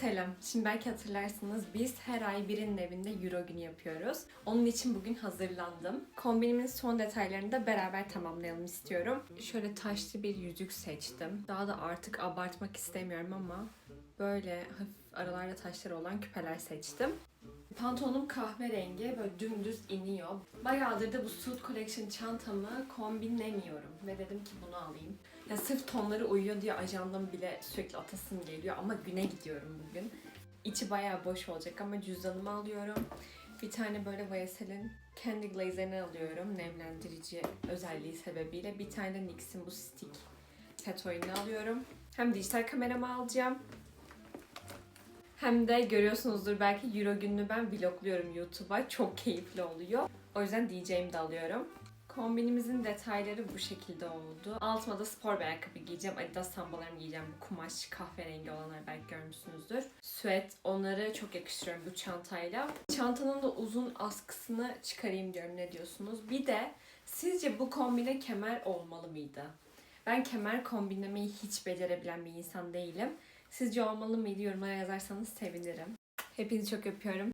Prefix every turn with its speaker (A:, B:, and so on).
A: Selam. Şimdi belki hatırlarsınız biz her ay birinin evinde Euro günü yapıyoruz. Onun için bugün hazırlandım. Kombinimin son detaylarını da beraber tamamlayalım istiyorum. Şöyle taşlı bir yüzük seçtim. Daha da artık abartmak istemiyorum ama böyle hafif aralarda taşları olan küpeler seçtim. Pantolonum kahverengi böyle dümdüz iniyor. Bayağıdır da bu Suit Collection çantamı kombinlemiyorum ve dedim ki bunu alayım. Ya sırf tonları uyuyor diye ajandam bile sürekli atasım geliyor ama güne gidiyorum bugün. İçi bayağı boş olacak ama cüzdanımı alıyorum. Bir tane böyle YSL'in Candy Glazer'ını alıyorum nemlendirici özelliği sebebiyle. Bir tane de NYX'in bu stick set oyunu alıyorum. Hem dijital kameramı alacağım hem de görüyorsunuzdur belki Euro gününü ben vlogluyorum YouTube'a. Çok keyifli oluyor. O yüzden DJ'imi de alıyorum. Kombinimizin detayları bu şekilde oldu. Altıma da spor bir ayakkabı giyeceğim. Adidas sambalarımı giyeceğim. Bu kumaş kahverengi olanları belki görmüşsünüzdür. Süet onları çok yakıştırıyorum bu çantayla. Çantanın da uzun askısını çıkarayım diyorum. Ne diyorsunuz? Bir de sizce bu kombine kemer olmalı mıydı? Ben kemer kombinlemeyi hiç becerebilen bir insan değilim. Sizce olmalı mıydı? Yorumlara yazarsanız sevinirim. Hepinizi çok öpüyorum.